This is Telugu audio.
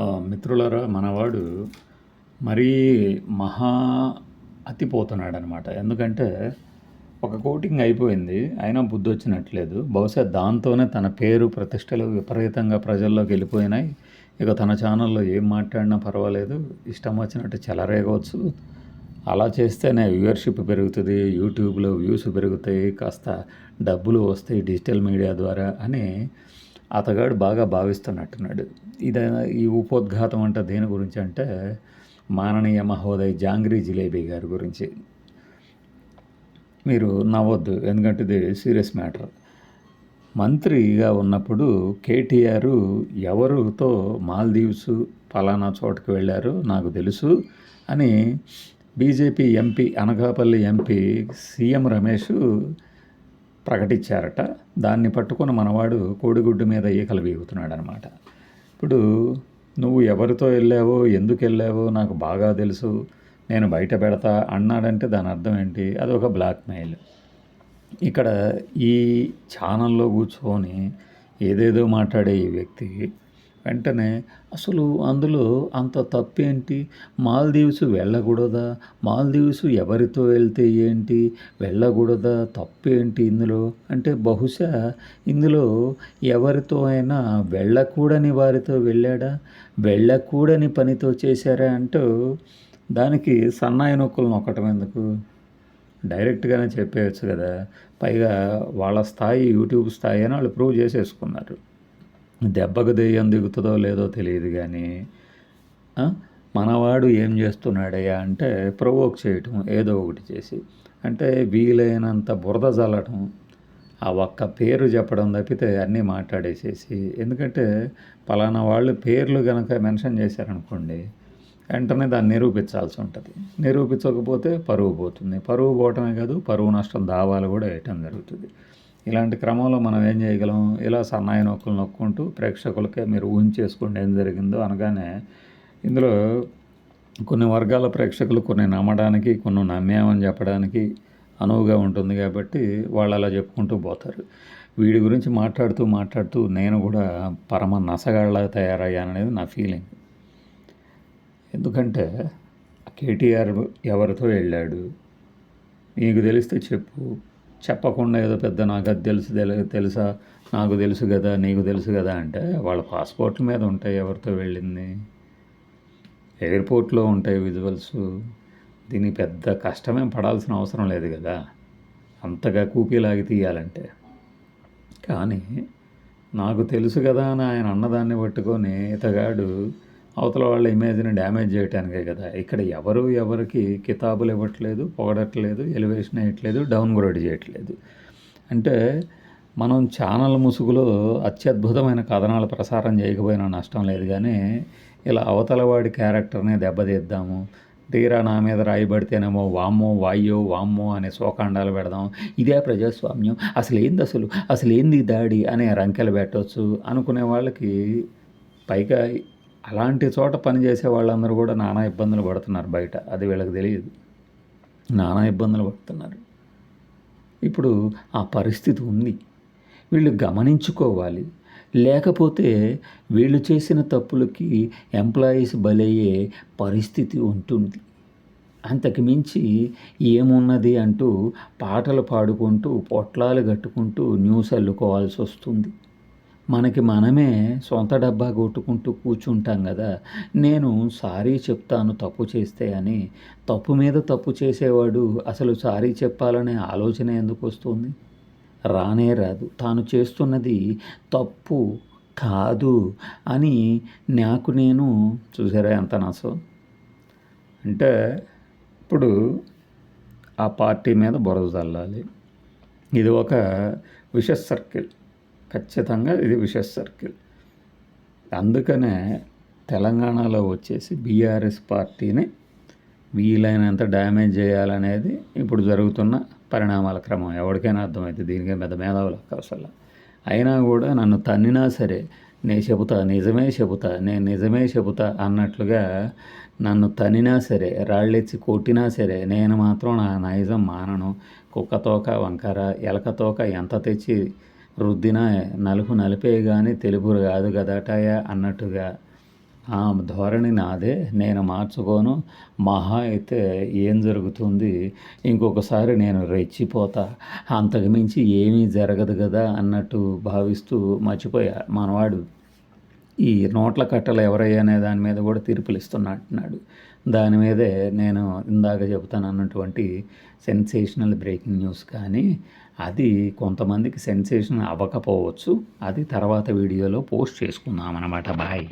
మిత్రులారా మనవాడు మరీ మహా అతిపోతున్నాడనమాట ఎందుకంటే ఒక కోటింగ్ అయిపోయింది అయినా బుద్ధి వచ్చినట్లేదు. బహుశా దాంతోనే తన పేరు ప్రతిష్టలు విపరీతంగా ప్రజల్లోకి వెళ్ళిపోయినాయి. ఇక తన ఛానల్లో ఏం మాట్లాడినా పర్వాలేదు. ఇష్టం వచ్చినట్టు చెలరేగవచ్చు. అలా చేస్తేనే వ్యూవర్షిప్ పెరుగుతుంది యూట్యూబ్లో వ్యూస్ పెరుగుతాయి కాస్త డబ్బులు వస్తాయి డిజిటల్ మీడియా ద్వారా అని అతగాడు బాగా భావిస్తున్నట్టున్నాడు. ఇది ఈ ఉపోద్ఘాతం అంటే దేని గురించి అంటే మాననీయ మహోదయ్ జాంగ్రీ జిలేబీ గారి గురించి. మీరు నవ్వద్దు ఎందుకంటే ఇది సీరియస్ మ్యాటర్. మంత్రిగా ఉన్నప్పుడు కేటీఆర్ ఎవరితో మాల్దీవ్స్ ఫలానా చోటుకు వెళ్ళారు నాకు తెలుసు అని BJP MP Anakapalli MP CM Ramesh ప్రకటించారట. దాన్ని పట్టుకుని మనవాడు కోడిగుడ్డు మీద ఈకలు వీగుతున్నాడు అనమాట ఇప్పుడు నువ్వు ఎవరితో వెళ్ళావో ఎందుకు వెళ్ళావో నాకు బాగా తెలుసు నేను బయట పెడతా అన్నాడంటే దాని అర్థం ఏంటి? అది ఒక బ్లాక్మెయిల్. ఇక్కడ ఈ ఛానల్లో కూర్చొని ఏదేదో మాట్లాడే ఈ వ్యక్తి వెంటనే అసలు అందులో అంత తప్పేంటి? మాల్దీవ్స్ వెళ్ళకూడదా? మాల్దీవ్స్ ఎవరితో వెళ్తే ఏంటి? వెళ్ళకూడదా? తప్పేంటి ఇందులో? అంటే బహుశా ఇందులో ఎవరితో అయినా వెళ్ళకూడని వారితో వెళ్ళాడా? వెళ్ళకూడని పనితో చేశారా అంటూ దానికి సన్నాయి నొక్కులు నొక్కటం ఎందుకు? డైరెక్ట్గానే చెప్పేయచ్చు కదా. పైగా వాళ్ళ స్థాయి యూట్యూబ్ స్థాయి అని వాళ్ళు ప్రూవ్ చేసేసుకున్నారు. దెబ్బకు దెయ్యం దిగుతుందో లేదో తెలియదు కానీ మనవాడు ఏం చేస్తున్నాడయ్యా అంటే ప్రొవోక్ చేయటం ఏదో ఒకటి చేసి అంటే వీలైనంత బురద చల్లటం ఆ ఒక్క పేరు చెప్పడం తప్పితే అన్నీ మాట్లాడేసేసి ఎందుకంటే పలానా వాళ్ళు పేర్లు కనుక మెన్షన్ చేశారనుకోండి వెంటనే దాన్ని నిరూపించాల్సి ఉంటుంది. నిరూపించకపోతే పరువు పోతుంది. పరువు పోవటమే కాదు పరువు నష్టం దావాలు కూడా వేయటం జరుగుతుంది. ఇలాంటి క్రమంలో మనం ఏం చేయగలం? ఇలా సన్నాయి నొక్కులు నొక్కుంటూ ప్రేక్షకులకే మీరు ఊహించేసుకోండి ఏం జరిగిందో అనగానే ఇందులో కొన్ని వర్గాల ప్రేక్షకులు కొన్ని నమ్మడానికి కొన్ని నమ్మామని చెప్పడానికి అనువుగా ఉంటుంది కాబట్టి వాళ్ళు అలా చెప్పుకుంటూ పోతారు. వీడి గురించి మాట్లాడుతూ మాట్లాడుతూ నేను కూడా పరమ నసగాళ్ళ తయారయ్యాననేది నా ఫీలింగ్. ఎందుకంటే కేటీఆర్ ఎవరితో వెళ్ళాడు? నీకు తెలిస్తే చెప్పు. చెప్పకుండా ఏదో పెద్ద నాకు అది తెలుసు తెలుసా నాకు తెలుసు కదా నీకు తెలుసు కదా అంటే వాళ్ళ పాస్పోర్ట్ల మీద ఉంటాయి ఎవరితో వెళ్ళింది. ఎయిర్పోర్ట్లో ఉంటాయి విజువల్స్. దీని పెద్ద కష్టమేం పడాల్సిన అవసరం లేదు కదా. అంతగా కూపీలాగి తీయాలంటే. కానీ నాకు తెలుసు కదా అని ఆయన అన్నదాన్ని పట్టుకొని ఇతగాడు అవతల వాళ్ళ ఇమేజ్ని డ్యామేజ్ చేయటానికే కదా. ఇక్కడ ఎవరు ఎవరికి కితాబులు ఇవ్వట్లేదు పొగడట్లేదు ఎలివేషన్ వేయట్లేదు డౌన్ గ్రేడ్ చేయట్లేదు. అంటే మనం ఛానల్ ముసుగులో అత్యద్భుతమైన కథనాలు ప్రసారం చేయకపోయినా నష్టం లేదు కానీ ఇలా అవతలవాడి క్యారెక్టర్నే క్యారెక్టర్ని దెబ్బతీద్దాము. తీరా నా మీద రాయబడితేనేమో వామ్మో వాయ్యో వామ్మో అనే శోకాండాలు పెడదాం. ఇదే ప్రజాస్వామ్యం. అసలు ఏంది అసలు? అసలు ఏంది దాడి? అనే రంకెలు పెట్టవచ్చు అనుకునే వాళ్ళకి పైగా అలాంటి చోట పనిచేసే వాళ్ళందరూ కూడా నానా ఇబ్బందులు పడుతున్నారు బయట. అది వీళ్ళకి తెలియదు. నానా ఇబ్బందులు పడుతున్నారు. ఇప్పుడు ఆ పరిస్థితి ఉంది. వీళ్ళు గమనించుకోవాలి. లేకపోతే వీళ్ళు చేసిన తప్పులకి ఎంప్లాయీస్ బలయ్యే పరిస్థితి ఉంటుంది. అంతకు మించి ఏమున్నది అంటూ పాటలు పాడుకుంటూ పొట్లాలు కట్టుకుంటూ న్యూస్ అల్లుకోవాల్సి వస్తుంది. మనకి మనమే సొంత డబ్బా కొట్టుకుంటూ కూర్చుంటాం కదా. నేను సారీ చెప్తాను తప్పు చేస్తే అని. తప్పు మీద తప్పు చేసేవాడు అసలు సారీ చెప్పాలనే ఆలోచన ఎందుకు వస్తుంది? రానే రాదు. తాను చేస్తున్నది తప్పు కాదు అని నాకు నేను చూసారా ఎంత నాసో అంటే ఇప్పుడు ఆ పార్టీ మీద బురద చల్లాలి ఇది ఒక విష సర్కిల్. ఖచ్చితంగా ఇది విషస్ సర్కిల్. అందుకనే తెలంగాణలో వచ్చేసి బీఆర్ఎస్ పార్టీని వీలైనంత డ్యామేజ్ చేయాలనేది ఇప్పుడు జరుగుతున్న పరిణామాల క్రమం. ఎవరికైనా అర్థమవుతుంది దీనికే పెద్ద మేధావులు అవసరం అయినా కూడా నన్ను తన్నినా సరే నేను చెబుతా నిజమే చెబుతా నేను నిజమే చెబుతా అన్నట్లుగా నన్ను తనినా సరే రాళ్ళెచ్చి కొట్టినా సరే నేను మాత్రం నా నైజం మానను. కుక్కతోక వంకర ఎలకతోక ఎంత తెచ్చి రుద్దిన నలుపు నలిపే కానీ తెలుపు కాదు కదటాయా అన్నట్టుగా. ఆ ధోరణి నాదే నేను మార్చుకోను. మహా అయితే ఏం జరుగుతుంది? ఇంకొకసారి నేను రెచ్చిపోతా. అంతకు మించి ఏమీ జరగదు కదా అన్నట్టు భావిస్తూ మర్చిపోయా మనవాడు. ఈ నోట్ల కట్టలు ఎవరయ్యా అనే దాని మీద కూడా తీర్పులు ఇస్తున్నట్టున్నాడు దాని మీదే నేను ఇందాక చెబుతాను అన్నటువంటి సెన్సేషనల్ బ్రేకింగ్ న్యూస్ కానీ అది కొంతమందికి సెన్సేషన్ అవ్వకపోవచ్చు. అది తర్వాత వీడియోలో పోస్ట్ చేసుకుందాం అన్నమాట బాయ్.